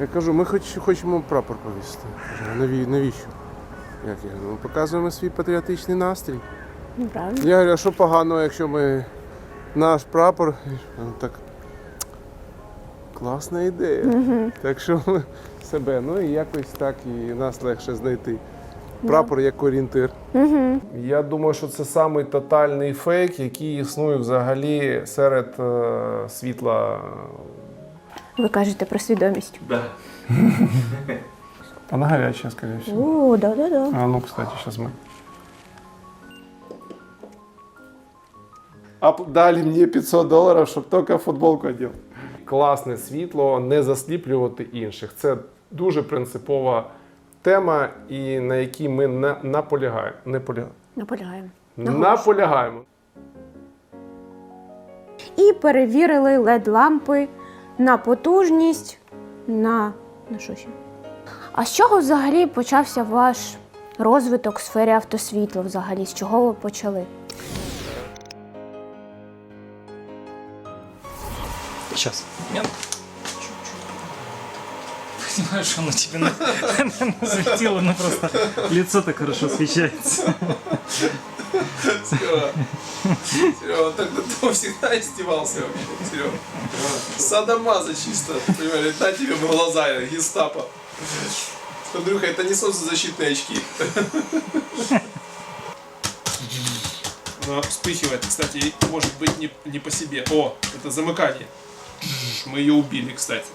Я кажу, ми хоч, хочемо прапор повісити. Кажу, «Наві- навіщо? Як я ми показуємо свій патріотичний настрій. Ну, правильно. Я говорю, а що поганого, якщо ми наш прапор. Ну, Так класна ідея. Так що ми себе, ну і якось так і нас легше знайти. Прапор як орієнтир. Я думаю, що це самий тотальний фейк, який існує взагалі серед е, світла. Ви кажете про свідомість. Да. Вона гаряча, скоріше всього. О, да-да-да. А ну, кстати, сейчас мы. А дали мне 500 доларів, щоб тільки футболку одів. Класне світло, не засліплювати інших. Це дуже принципова тема, і на якій ми не наполягаємо. Не полягаємо. Наполягаємо. Наполягаємо. І перевірили LED-лампи на потужність, на. на що ще? А з чого взагалі почався ваш розвиток в сфері автосвітла? Взагалі? З чого ви почали? Сейчас. Нет. Понимаешь, оно тебе на, насветило, ну просто лицо так хорошо освещается. Серега, Серега, он так до того всегда издевался вообще, Серега. Садомаза чисто, понимаешь, на тебе в глаза, гестапо. Андрюха, это не солнцезащитные очки. Но вспыхивает, кстати, может быть не, не по себе. О, это замыкание. Мы ее убили, кстати.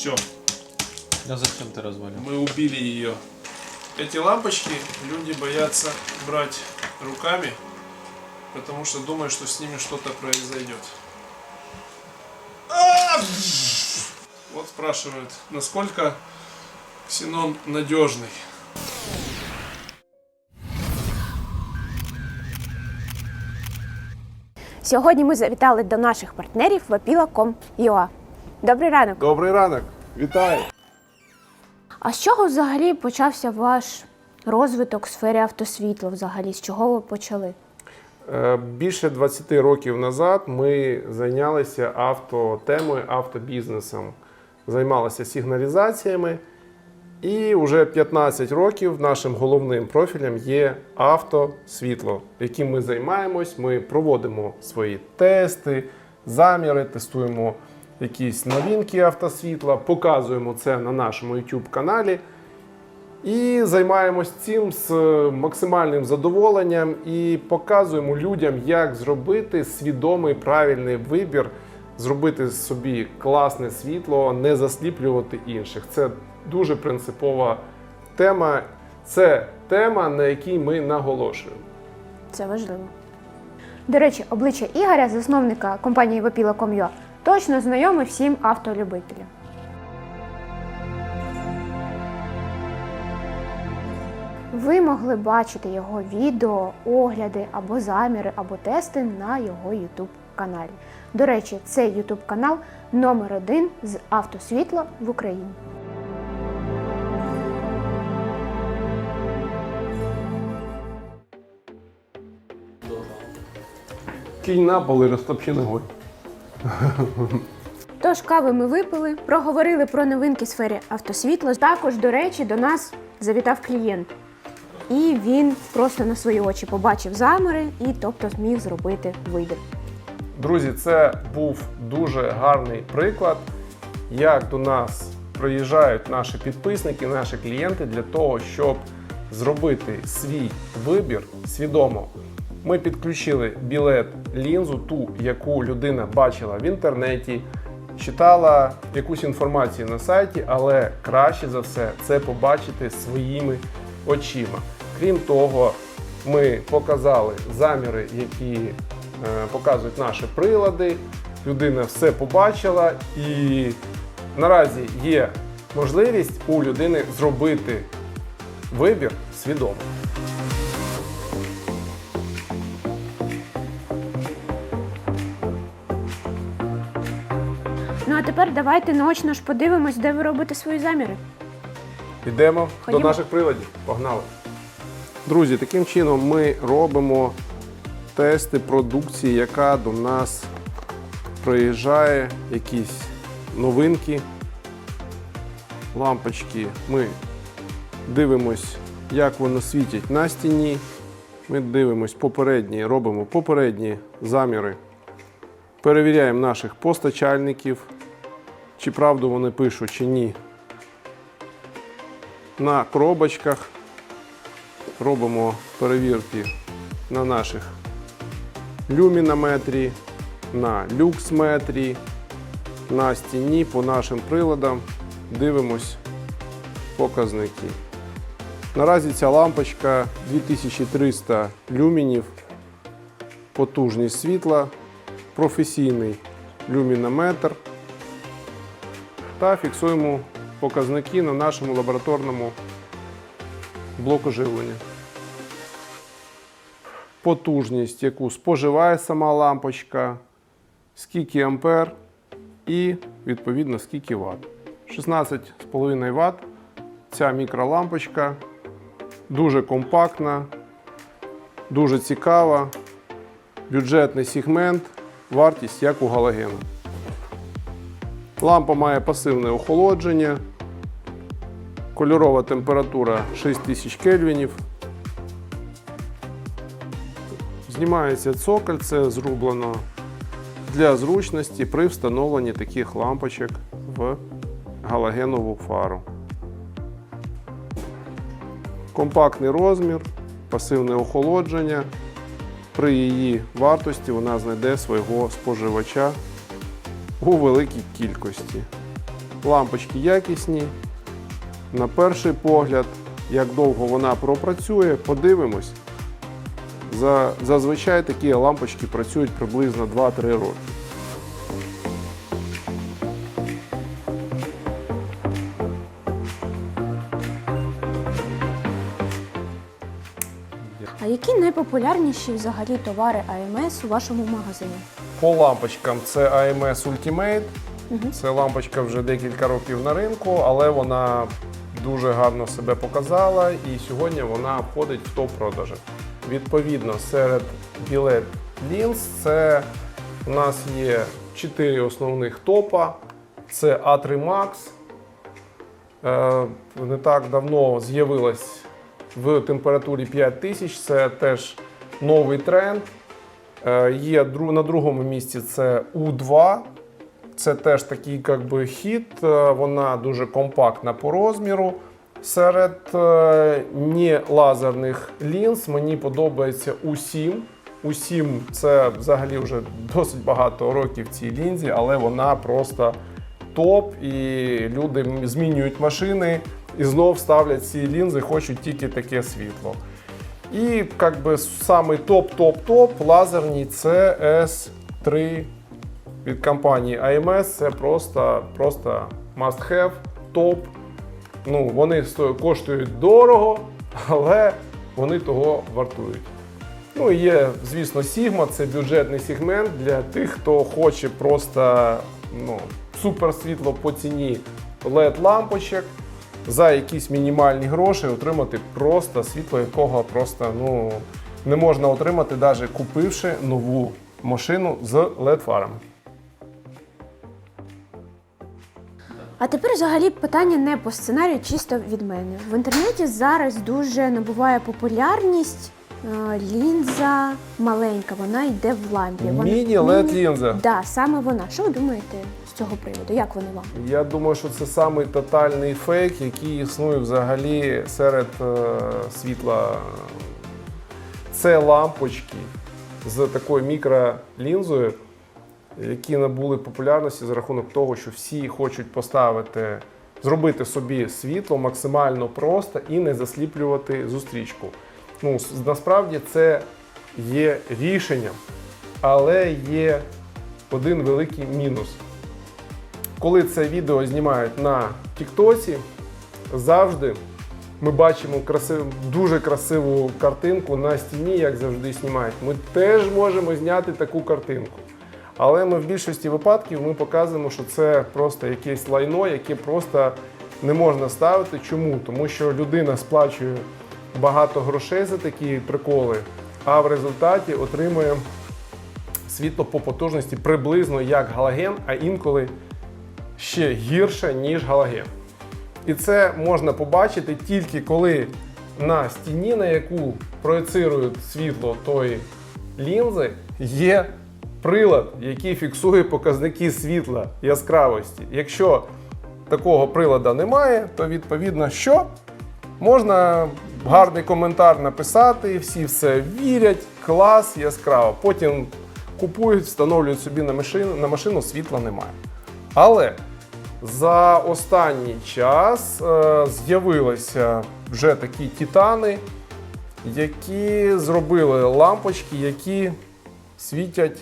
Все, Да зачем ты развалил? мы убили ее. Эти лампочки люди боятся брать руками, потому что думают, что с ними что-то произойдет. А! Вот спрашивают, насколько ксенон надежный. Сьогодні ми завітали до наших партнерів Vapila.com.ua. Добрий ранок! Добрий ранок. Вітаю. А з чого взагалі почався ваш розвиток в сфері автосвітла? Взагалі, з чого ви почали? Е, Більше 20 років назад ми зайнялися автотемою, автобізнесом, займалися сигналізаціями. І вже 15 років нашим головним профілем є автосвітло, яким ми займаємось. Ми проводимо свої тести, заміри, тестуємо якісь новинки автосвітла, показуємо це на нашому YouTube каналі. І займаємось цим з е, максимальним задоволенням і показуємо людям, як зробити свідомий правильний вибір, зробити собі класне світло, не засліплювати інших. Це дуже принципова тема. Це тема, на якій ми наголошуємо. Це важливо. До речі, обличчя Ігоря, засновника компанії Vapila.com.ua, точно знайоме всім автолюбителям. Ви могли бачити його відео, огляди або заміри, або тести на його YouTube каналі. До речі, цей YouTube канал номер один з автосвітла в Україні. Кинь на пол і розтопчи ногою. Тож кави ми випили, проговорили про новинки сфері автосвітла. Також, до речі, до нас завітав клієнт. І він просто на свої очі побачив заміри і тобто зміг зробити вибір. Друзі, це був дуже гарний приклад, як до нас приїжджають наші підписники, наші клієнти для того, щоб зробити свій вибір свідомо. Ми підключили білет лінзу, ту, яку людина бачила в інтернеті, читала якусь інформацію на сайті, але краще за все це побачити своїми очима. Крім того, ми показали заміри, які е, показують наші прилади. Людина все побачила, і наразі є можливість у людини зробити вибір свідомо. Тепер давайте наочно ж подивимось, де ви робите свої заміри. Йдемо Ходімо. до наших приладів. Погнали. Друзі, таким чином ми робимо тести продукції, яка до нас приїжджає, якісь новинки. Лампочки ми дивимось, як воно світить на стіні. Ми дивимось попередні, робимо попередні заміри. Перевіряємо наших постачальників, чи правду вони пишуть, чи ні. На коробочках робимо перевірки на наших люмінометрі, на люксметрі, на стіні по нашим приладам. Дивимось показники. Наразі ця лампочка 2300 люмінів, потужність світла, професійний люмінометр та фіксуємо показники на нашому лабораторному блоку живлення. Потужність, яку споживає сама лампочка, скільки ампер і відповідно скільки ватт. 16,5 Вт. Ця мікролампочка дуже компактна, дуже цікава, бюджетний сегмент, вартість як у галогену. Лампа має пасивне охолодження, кольорова температура 6000 кельвінів. Знімається цоколь, це зроблено для зручності при встановленні таких лампочок в галогенову фару. Компактний розмір, пасивне охолодження. При її вартості вона знайде свого споживача у великій кількості. Лампочки якісні. На перший погляд, як довго вона пропрацює, подивимось. За, зазвичай такі лампочки працюють приблизно 2-3 роки. Які найпопулярніші взагалі товари АМС у вашому магазині? По лампочкам це AMS Ultimate. Це лампочка вже декілька років на ринку, але вона дуже гарно себе показала і сьогодні вона входить в топ-продажі. Відповідно, серед білет лінз це у нас є 4 основних топа. Це A3 Max. Е, Не так давно з'явилась в температурі 5000. Це теж новий тренд. Е, Є на другому місці це U2. Це теж такий як би, хіт. Е, Вона дуже компактна по розміру. Серед е, нелазерних лінз мені подобається U7. U7 це взагалі вже досить багато років цій лінзі, але вона просто топ. І люди змінюють машини і знов ставлять ці лінзи, хочуть тільки таке світло. І як би самий топ-топ-топ лазерні це S3 від компанії AMS. Це просто, просто must have, топ. Ну, вони коштують дорого, але вони того вартують. Ну і є, звісно, Sigma, це бюджетний сегмент для тих, хто хоче просто ну, суперсвітло по ціні LED-лампочок за якісь мінімальні гроші отримати просто світло, якого просто ну, не можна отримати, навіть купивши нову машину з LED-фарами. А тепер взагалі питання не по сценарію, чисто від мене. В інтернеті зараз дуже набуває популярність е, лінза маленька, вона йде в лампі. Вона- Міні-LED лінза. Да, саме вона. Що ви думаєте з цього приводу? Як вони вам? Я думаю, що це самий тотальний фейк, який існує взагалі серед е, світла. Це лампочки з такою мікролінзою, які набули популярності за рахунок того, що всі хочуть поставити, зробити собі світло максимально просто і не засліплювати зустрічку. Ну, насправді це є рішенням, але є один великий мінус. Коли це відео знімають на Тіктоці, завжди ми бачимо красив, дуже красиву картинку на стіні, як завжди знімають. Ми теж можемо зняти таку картинку. Але ми в більшості випадків ми показуємо, що це просто якесь лайно, яке просто не можна ставити. Чому? Тому що людина сплачує багато грошей за такі приколи, а в результаті отримує світло по потужності приблизно як галоген, а інколи ще гірше, ніж галоген. І це можна побачити тільки коли на стіні, на яку проєцирують світло тої лінзи, є прилад, який фіксує показники світла яскравості. Якщо такого приладу немає, то відповідно що? Можна гарний коментар написати, всі все вірять, клас, яскраво. Потім купують, встановлюють собі на машину, на машину світла немає. Але за останній час е, з'явилися вже такі титани, які зробили лампочки, які світять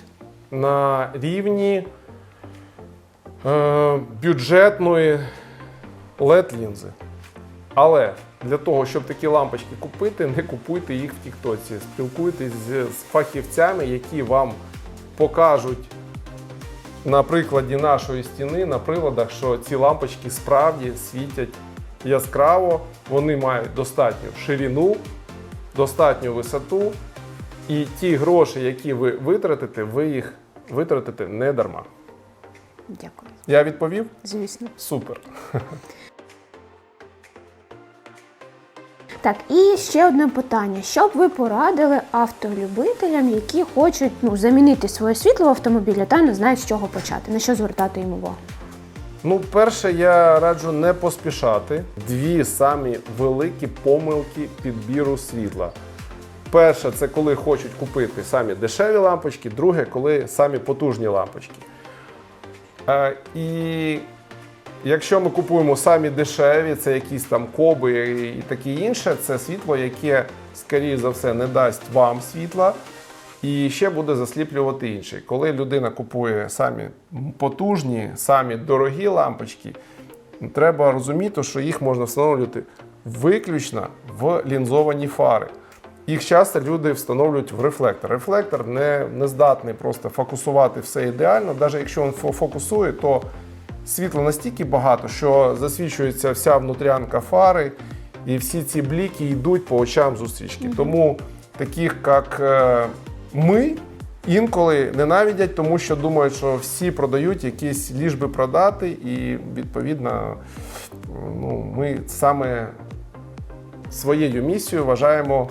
на рівні е, бюджетної LED-лінзи. Але для того, щоб такі лампочки купити, не купуйте їх в Тіктоці. Спілкуйтесь з, фахівцями, які вам покажуть на прикладі нашої стіни, на приладах, що ці лампочки справді світять яскраво, вони мають достатню ширину, достатню висоту, і ті гроші, які ви витратите, ви їх витратите не дарма. Дякую. Я відповів? Звісно. Супер. Так, і ще одне питання. Що б ви порадили автолюбителям, які хочуть ну, замінити своє світло в автомобілі та не знають, з чого почати, на що звертати їм увагу? Ну, перше, я раджу не поспішати. Дві самі великі помилки підбіру світла. Перше, це коли хочуть купити самі дешеві лампочки, друге, коли самі потужні лампочки. Е, і якщо ми купуємо самі дешеві, це якісь там коби і таке інше, це світло, яке, скоріше за все, не дасть вам світла і ще буде засліплювати інший. Коли людина купує самі потужні, самі дорогі лампочки, треба розуміти, що їх можна встановлювати виключно в лінзовані фари. Їх часто люди встановлюють в рефлектор. Рефлектор не, не здатний просто фокусувати все ідеально. Навіть якщо він фокусує, то світла настільки багато, що засвічується вся внутрянка фари, і всі ці бліки йдуть по очам зустрічки. Тому таких, як е, ми, інколи ненавидять, тому що думають, що всі продають якісь ліжби продати, і відповідно ну, ми саме своєю місією вважаємо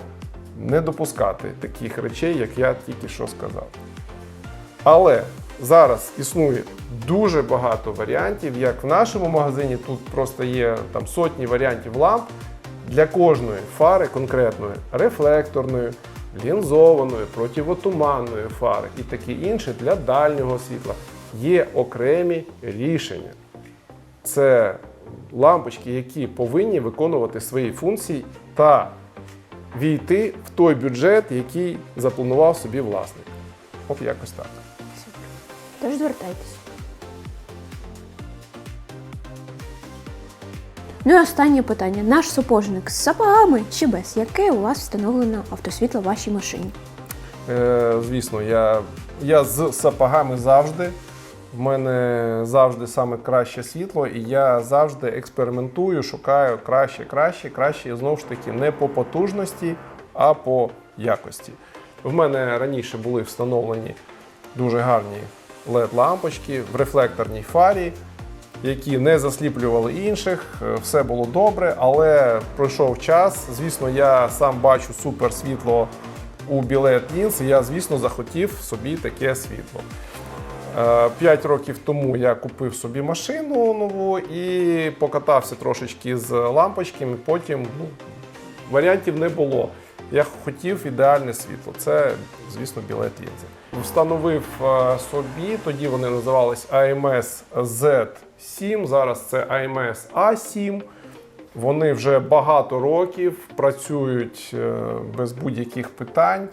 не допускати таких речей, як я тільки що сказав. Але зараз існує дуже багато варіантів, як в нашому магазині. Тут просто є там сотні варіантів ламп для кожної фари конкретної, рефлекторної, лінзованої, противотуманної фари і таке інше для дальнього світла. Є окремі рішення. Це лампочки, які повинні виконувати свої функції та війти в той бюджет, який запланував собі власник. От якось так. Тож звертайтесь. Ну і останнє питання. Наш сапожник з сапогами чи без? Яке у вас встановлено автосвітло в вашій машині? Е, звісно, я, я з сапогами завжди. В мене завжди саме краще світло, і я завжди експериментую, шукаю краще, краще, краще. І знову ж таки, не по потужності, а по якості. В мене раніше були встановлені дуже гарні LED-лампочки в рефлекторній фарі, які не засліплювали інших. Е, Все було добре, але пройшов час. Звісно, я сам бачу супер світло у білет лінз, і я, звісно, захотів собі таке світло. Е, П'ять років тому я купив собі машину нову і покатався трошечки з лампочками. Потім ну, варіантів не було. Я хотів ідеальне світло. Це, звісно, білет лінзи. Встановив е, собі, тоді вони називались AMS Z7, зараз це AMS A7. Вони вже багато років працюють е, без будь-яких питань.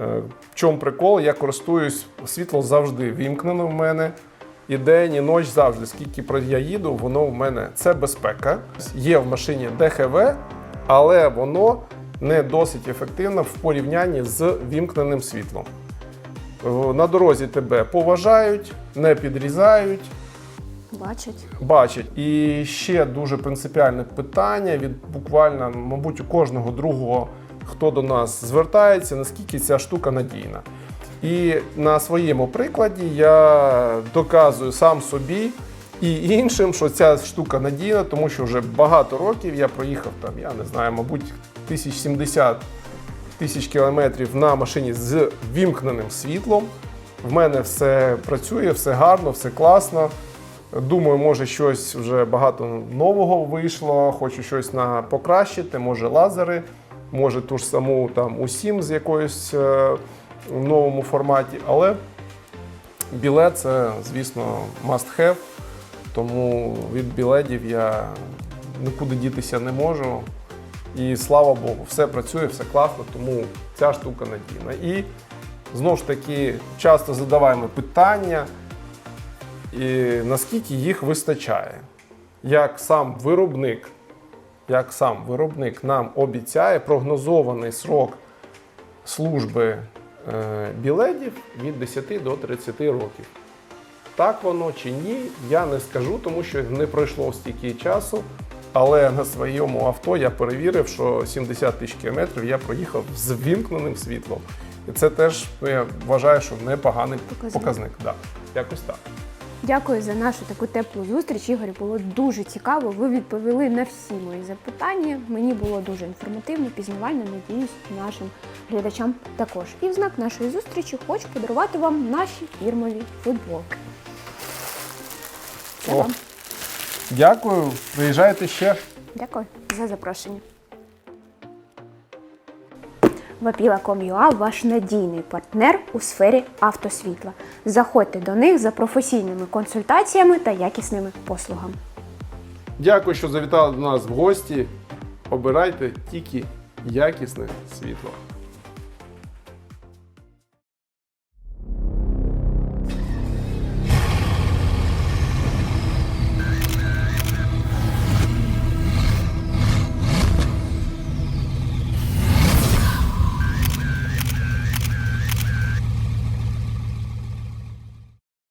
Е, В чому прикол? Я користуюсь світло завжди вімкнено в мене. І день, і ніч завжди. Скільки я їду, воно в мене це безпека. Є в машині ДХВ, але воно не досить ефективно в порівнянні з вімкненим світлом. Е, На дорозі тебе поважають, не підрізають, Бачать. бачать. І ще дуже принципіальне питання від буквально, мабуть, у кожного другого, хто до нас звертається, наскільки ця штука надійна. І на своєму прикладі я доказую сам собі, І іншим, що ця штука надійна, тому що вже багато років я проїхав там, я не знаю, мабуть, 1070 тисяч кілометрів на машині з вімкненим світлом. В мене все працює, все гарно, все класно. Думаю, може щось вже багато нового вийшло, хочу щось на покращити, може лазери, може ту ж саму там усім з якоюсь е, в новому форматі. Але білет це, звісно, must have. Тому від білетів я нікуди дітися не можу. І слава Богу, все працює, все класно, тому ця штука надійна. І знову ж таки, часто задаваємо питання, і наскільки їх вистачає. Як сам виробник, як сам виробник нам обіцяє прогнозований срок служби е, білетів від 10 до 30 років. Так воно чи ні, я не скажу, тому що не пройшло стільки часу. Але на своєму авто я перевірив, що 70 тисяч кілометрів я проїхав з вімкненим світлом. І це теж ну, я вважаю, що непоганий Показник. показник. Да. Якось так. Дякую за нашу таку теплу зустріч. Ігор, було дуже цікаво. Ви відповіли на всі мої запитання. Мені було дуже інформативно, пізнавально. Надіюсь, нашим глядачам також. І в знак нашої зустрічі хочу подарувати вам наші фірмові футболки. Це О. вам. Дякую, приїжджайте ще. Дякую за запрошення. Вапіла.com.ua – ваш надійний партнер у сфері автосвітла. Заходьте до них за професійними консультаціями та якісними послугами. Дякую, що завітали до нас в гості. Обирайте тільки якісне світло.